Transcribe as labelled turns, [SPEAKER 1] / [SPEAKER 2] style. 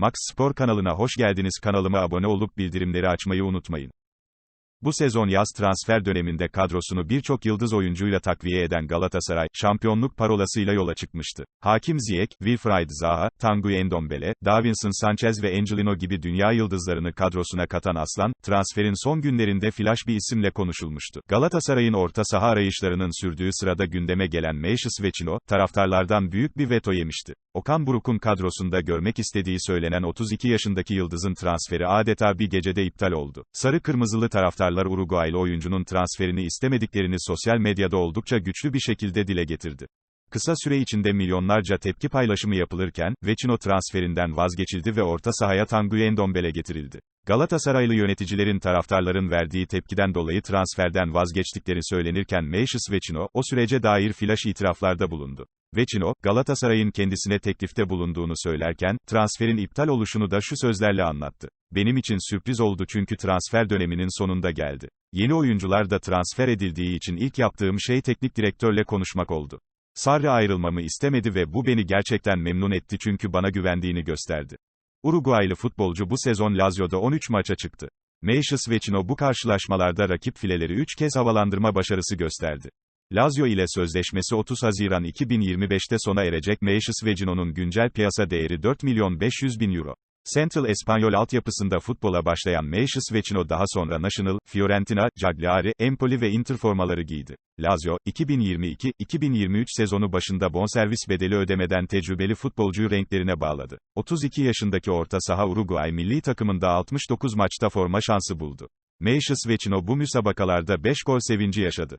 [SPEAKER 1] Max Spor kanalına hoş geldiniz. Kanalıma abone olup bildirimleri açmayı unutmayın. Bu sezon yaz transfer döneminde kadrosunu birçok yıldız oyuncuyla takviye eden Galatasaray, şampiyonluk parolasıyla yola çıkmıştı. Hakim Ziyech, Wilfried Zaha, Tanguy Ndombele, Davinson Sanchez ve Angelino gibi dünya yıldızlarını kadrosuna katan Aslan, transferin son günlerinde flash bir isimle konuşulmuştu. Galatasaray'ın orta saha arayışlarının sürdüğü sırada gündeme gelen Meişis Vecino, taraftarlardan büyük bir veto yemişti. Okan Buruk'un kadrosunda görmek istediği söylenen 32 yaşındaki yıldızın transferi adeta bir gecede iptal oldu. Sarı kırmızılı taraftarlar Uruguaylı oyuncunun transferini istemediklerini sosyal medyada oldukça güçlü bir şekilde dile getirdi. Kısa süre içinde milyonlarca tepki paylaşımı yapılırken, Vecino transferinden vazgeçildi ve orta sahaya Tanguy Ndombele getirildi. Galatasaraylı yöneticilerin taraftarların verdiği tepkiden dolayı transferden vazgeçtikleri söylenirken Meişis Vecino, o sürece dair flash itiraflarda bulundu. Vecino, Galatasaray'ın kendisine teklifte bulunduğunu söylerken, transferin iptal oluşunu da şu sözlerle anlattı. Benim için sürpriz oldu çünkü transfer döneminin sonunda geldi. Yeni oyuncular da transfer edildiği için ilk yaptığım şey teknik direktörle konuşmak oldu. Sarri ayrılmamı istemedi ve bu beni gerçekten memnun etti çünkü bana güvendiğini gösterdi. Uruguaylı futbolcu bu sezon Lazio'da 13 maça çıktı. Meişis Vecino bu karşılaşmalarda rakip fileleri 3 kez havalandırma başarısı gösterdi. Lazio ile sözleşmesi 30 Haziran 2025'te sona erecek Meişis Vecino'nun güncel piyasa değeri 4 milyon 500 bin euro. Central Espanyol altyapısında futbola başlayan Meişis Vecino daha sonra National, Fiorentina, Cagliari, Empoli ve Inter formaları giydi. Lazio, 2022-2023 sezonu başında bonservis bedeli ödemeden tecrübeli futbolcuyu renklerine bağladı. 32 yaşındaki orta saha Uruguay milli takımında 69 maçta forma şansı buldu. Meişis Vecino bu müsabakalarda 5 gol sevinci yaşadı.